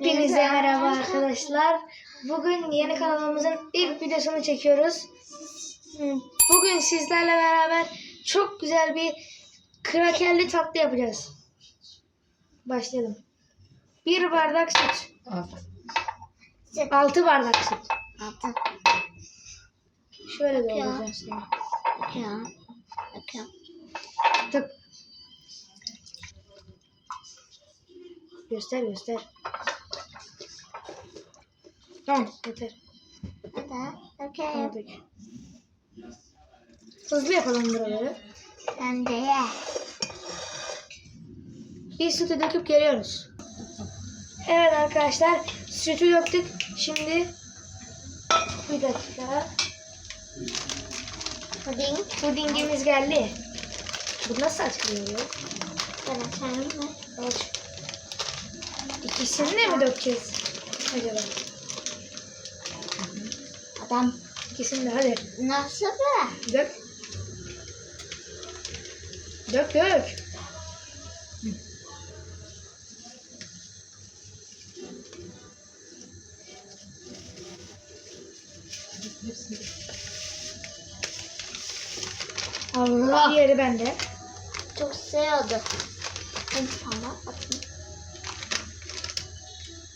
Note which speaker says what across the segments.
Speaker 1: Hepinize merhaba arkadaşlar. Bugün yeni kanalımızın ilk videosunu çekiyoruz. Bugün sizlerle beraber çok güzel bir krakerli tatlı yapacağız. Başlayalım. Bir bardak süt. Altı bardak süt.
Speaker 2: Altı.
Speaker 1: Şöyle
Speaker 2: Ya. Bakıyorum. Bakıyorum.
Speaker 1: Tık. Göster göster. Tamam yeter.
Speaker 2: Okey.
Speaker 1: Aldık. Hızlı yapalım buraları.
Speaker 2: Ben de ye.
Speaker 1: Bir sütü döküp geliyoruz. Evet arkadaşlar sütü döktük. Şimdi bir dakika.
Speaker 2: Puding.
Speaker 1: Pudingimiz geldi. Bu nasıl açılıyor? ya?
Speaker 2: Ben açarım mı?
Speaker 1: Aç. İkisini de mi dökeceğiz? Acaba?
Speaker 2: Adam.
Speaker 1: İkisini de hadi.
Speaker 2: Nasıl be?
Speaker 1: Dök. Dök dök.
Speaker 2: Allah.
Speaker 1: Diğeri bende.
Speaker 2: Çok seviyordu. Ben sana bakayım.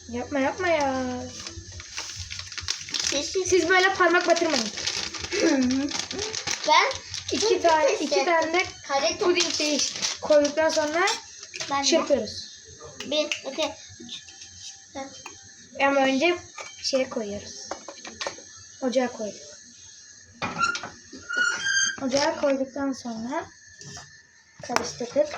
Speaker 1: Yapma yapma ya. Siz böyle parmak batırmayın.
Speaker 2: Ben
Speaker 1: İki tane iki tane de
Speaker 2: Kare
Speaker 1: puding değiş koyduktan sonra
Speaker 2: Ben de.
Speaker 1: çırpıyoruz.
Speaker 2: Bir, iki.
Speaker 1: Ama önce şeye koyuyoruz. Ocağa koyduk. Ocağa koyduktan sonra karıştırdık.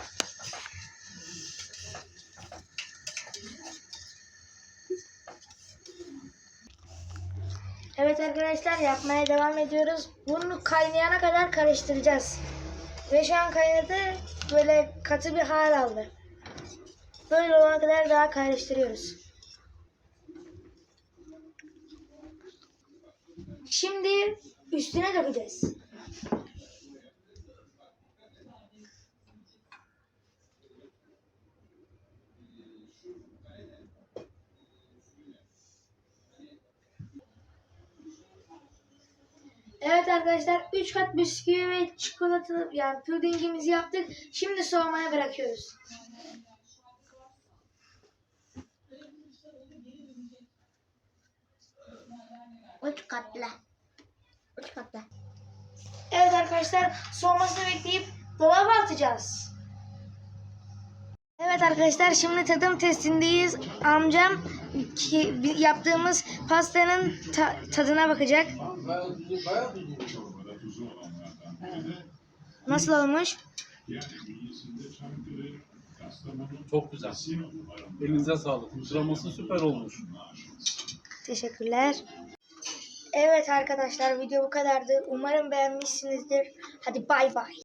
Speaker 1: Evet arkadaşlar yapmaya devam ediyoruz. Bunu kaynayana kadar karıştıracağız. Ve şu an kaynadı böyle katı bir hal aldı. Böyle olana kadar daha karıştırıyoruz. Şimdi üstüne dökeceğiz. Evet arkadaşlar 3 kat bisküvi ve çikolatalı yani pudingimizi yaptık. Şimdi soğumaya bırakıyoruz.
Speaker 2: Üç katlı. Üç katlı.
Speaker 1: Evet arkadaşlar soğumasını bekleyip dolaba atacağız. Evet arkadaşlar şimdi tadım testindeyiz. Amcam ki, yaptığımız pastanın ta- tadına bakacak. Nasıl olmuş?
Speaker 3: Çok güzel. Elinize sağlık. Kreması süper olmuş.
Speaker 1: Teşekkürler. Evet arkadaşlar video bu kadardı. Umarım beğenmişsinizdir. Hadi bay bay.